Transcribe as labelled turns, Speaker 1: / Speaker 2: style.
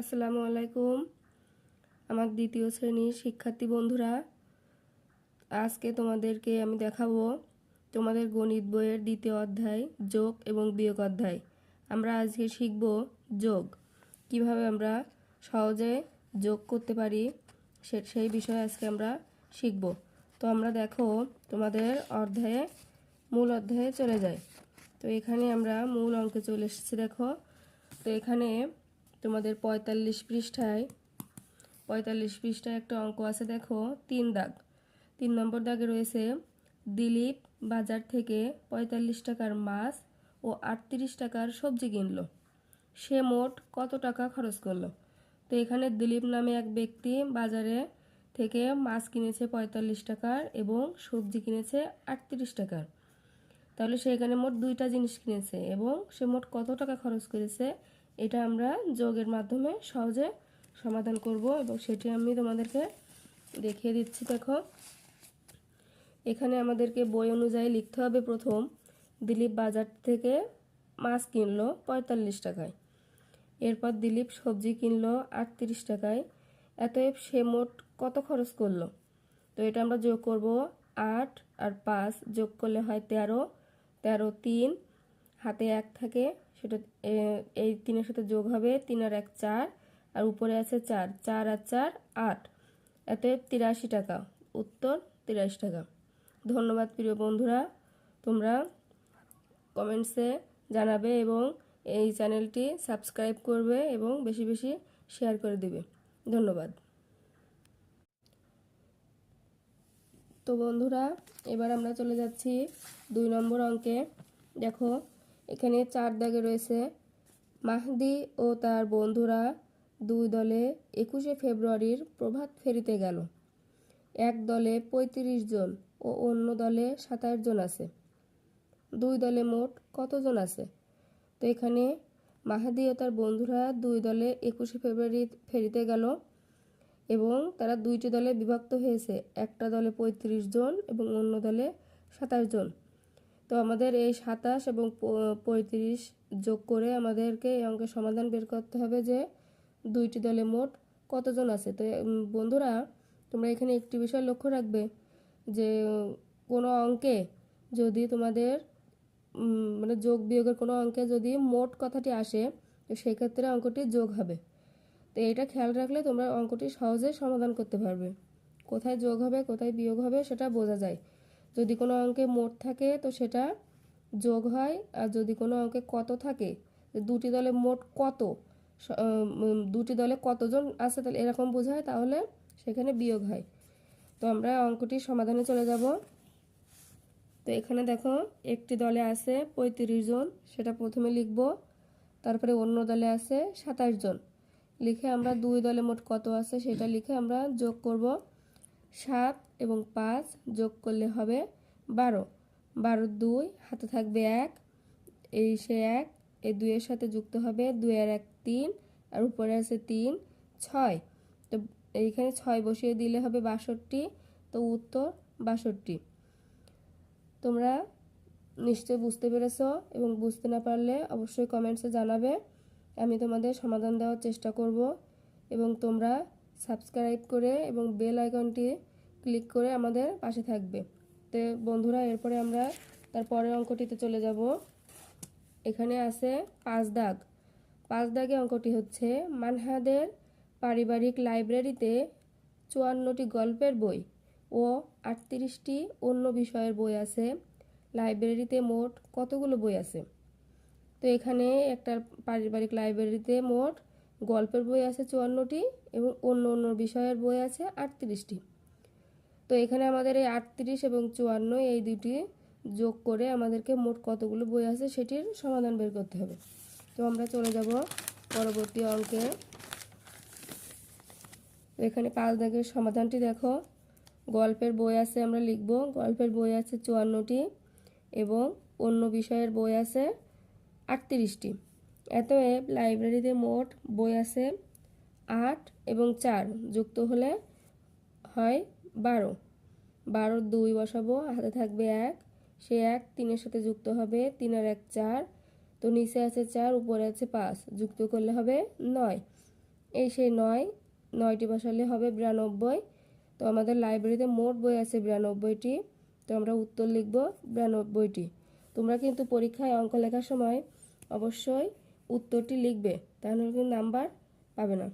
Speaker 1: আসসালামু আলাইকুম। আমার দ্বিতীয় শ্রেণির শিক্ষার্থী বন্ধুরা, আজকে তোমাদেরকে আমি দেখাবো তোমাদের গণিত বইয়ের দ্বিতীয় অধ্যায়, যোগ এবং বিয়োগ অধ্যায়। আমরা আজকে শিখব যোগ। কীভাবে আমরা সহজে যোগ করতে পারি সে, সেই বিষয়ে আজকে আমরা শিখব। তো আমরা দেখো তোমাদের অধ্যায়ে, মূল অধ্যায়ে চলে যাই তো এখানে আমরা মূল অঙ্কে চলে এসেছি, দেখো। তো এখানে তোমাদের পঁয়তাল্লিশ পৃষ্ঠায় পঁয়তাল্লিশ পৃষ্ঠায় একটা অঙ্ক আছে দেখো, তিন দাগ। তিন নম্বর দাগে রয়েছে, দিলীপ বাজার থেকে পঁয়তাল্লিশ টাকার মাছ ও আটত্রিশ টাকার সবজি কিনলো। সে মোট কত টাকা খরচ করল? তো এখানে দিলীপ নামে এক ব্যক্তি বাজারে থেকে মাছ কিনেছে পঁয়তাল্লিশ টাকার এবং সবজি কিনেছে আটত্রিশ টাকার। তাহলে সে এখানে মোট দুইটা জিনিস কিনেছে এবং সে মোট কত টাকা খরচ করেছে এটা আমরা যোগের মাধ্যমে সহজে সমাধান করব এবং সেটি আমি তোমাদেরকে দেখিয়ে দিচ্ছি, দেখো। এখানে আমাদেরকে বই অনুযায়ী লিখতে হবে প্রথম, দিলীপ বাজার থেকে মাছ কিনলো পঁয়তাল্লিশ টাকায়। এরপর দিলীপ সবজি কিনলো আটত্রিশ টাকায়। এতএব সে মোট কত খরচ করল? তো এটা আমরা যোগ করব আট আর পাঁচ যোগ করলে হয় তেরো তেরো তিন হাতে এক থাকে, সেটা এই তিনের সাথে যোগ হবে তিন আর এক চার, আর উপরে আছে চার চার আর চার, আট। এতে তিরাশি টাকা। উত্তর তিরাশি টাকা। ধন্যবাদ প্রিয় বন্ধুরা, তোমরা কমেন্টসে জানাবে এবং এই চ্যানেলটি সাবস্ক্রাইব করবে এবং বেশি বেশি শেয়ার করে দেবে। ধন্যবাদ। তো বন্ধুরা, এবার আমরা চলে যাচ্ছি দুই নম্বর অঙ্কে। দেখো এখানে চার দাগে রয়েছে মাহদি ও তার বন্ধুরা দুই দলে একুশে ফেব্রুয়ারির প্রভাত ফেরিতে গেল। এক দলে পঁয়ত্রিশ জন ও অন্য দলে সাতাশ জন আছে। দুই দলে মোট কতজন আছে? তো এখানে মাহাদি ও তার বন্ধুরা দুই দলে একুশে ফেব্রুয়ারি ফেরিতে গেল এবং তারা দুইটি দলে বিভক্ত হয়েছে। একটা দলে পঁয়ত্রিশ জন এবং অন্য দলে সাতাশ জন। তো আমাদের এই সাতাশ এবং পঁয়ত্রিশ যোগ করে আমাদেরকে এই অঙ্কের সমাধান বের করতে হবে যে দুইটি দলে মোট কতজন আছে। তো বন্ধুরা, তোমরা এখানে একটি বিষয় লক্ষ্য রাখবে যে কোনো অঙ্কে যদি তোমাদের মানে যোগ বিয়োগের কোনো অঙ্কে যদি মোট কথাটি আসে, তো সেক্ষেত্রে অঙ্কটি যোগ হবে। তো এটা খেয়াল রাখলে তোমরা অঙ্কটি সহজে সমাধান করতে পারবে। কোথায় যোগ হবে, কোথায় বিয়োগ হবে সেটা বোঝা যায়। যদি কোনো অঙ্কে মোট থাকে, তো সেটা যোগ হয়। আর যদি কোনো অঙ্কে কত থাকে দুটি দলে মোট কত দুটি দলে কতজন আছে, তাহলে এরকম বোঝায়, তাহলে সেখানে বিয়োগ হয়। তো আমরা অঙ্কটির সমাধানে চলে যাব। তো এখানে দেখো, একটি দলে আছে পঁয়ত্রিশ জন, সেটা প্রথমে লিখব। তারপরে অন্য দলে আছে সাতাশ জন। লিখে আমরা দুই দলে মোট কত আছে, সেটা লিখে আমরা যোগ করব। সাত এবং পাঁচ যোগ করলে হবে বারো। বারো দুই, হাতে থাকবে এক এই সে এক এই দুইয়ের সাথে যুক্ত হবে দুই আর এক তিন, আর উপরে আছে তিন, ছয়। তো এইখানে ছয় বসিয়ে দিলে হবে বাষট্টি, তো উত্তর বাষট্টি। তোমরা নিশ্চয় বুঝতে পেরেছ এবং বুঝতে না পারলে অবশ্যই কমেন্টসে জানাবে। আমি তোমাদের সমাধান দেওয়ার চেষ্টা করব এবং তোমরা সাবস্ক্রাইব করে এবং বেল আইকনটি ক্লিক করে আমাদের পাশে থাকবে। তো বন্ধুরা, এরপরে আমরা তার পরের অঙ্কটিতে চলে যাব। এখানে আছে পাঁচ দাগ। পাঁচ দাগে অঙ্কটি হচ্ছে, মানহাদের পারিবারিক লাইব্রেরিতে চুয়ান্নটি গল্পের বই ও আটত্রিশটি অন্য বিষয়ের বই আছে। লাইব্রেরিতে মোট কতগুলো বই আছে? তো এখানে একটা পারিবারিক লাইব্রেরিতে মোট গল্পের বই আছে চুয়ান্নটি এবং অন্য অন্য বিষয়ের বই আছে আটত্রিশটি। তো এখানে আমাদের এই আটত্রিশ এবং চুয়ান্ন এই দুটি যোগ করে আমাদেরকে মোট কতগুলো বই আছে সেটির সমাধান বের করতে হবে। তো আমরা চলে যাব পরবর্তী অঙ্কে। এখানে পাঁচ দাগের সমাধানটি দেখো। গল্পের বই আছে আমরা লিখব। গল্পের বই আছে চুয়ান্নটি এবং অন্য বিষয়ের বই আছে আটত্রিশটি। এতএব লাইব্রেরিতে মোট বই আছে আট এবং চার, যুক্ত হলে হয় বারো। বারো দুই বসাবো, হাতে থাকবে এক। সে এক তিনের সাথে যুক্ত হবে তিন আর এক চার। তো নিচে আছে চার, উপরে আছে পাঁচ, যুক্ত করলে হবে নয়। এই সেই নয়, নয়টি বসালে হবে বিরানব্বই। তো আমাদের লাইব্রেরিতে মোট বই আছে বিরানব্বইটি। তো আমরা উত্তর লিখব বিরানব্বইটি। তোমরা কিন্তু পরীক্ষায় অঙ্ক লেখার সময় অবশ্যই উত্তরটি লিখবে তাহলে কিন্তু নাম্বার পাবে না।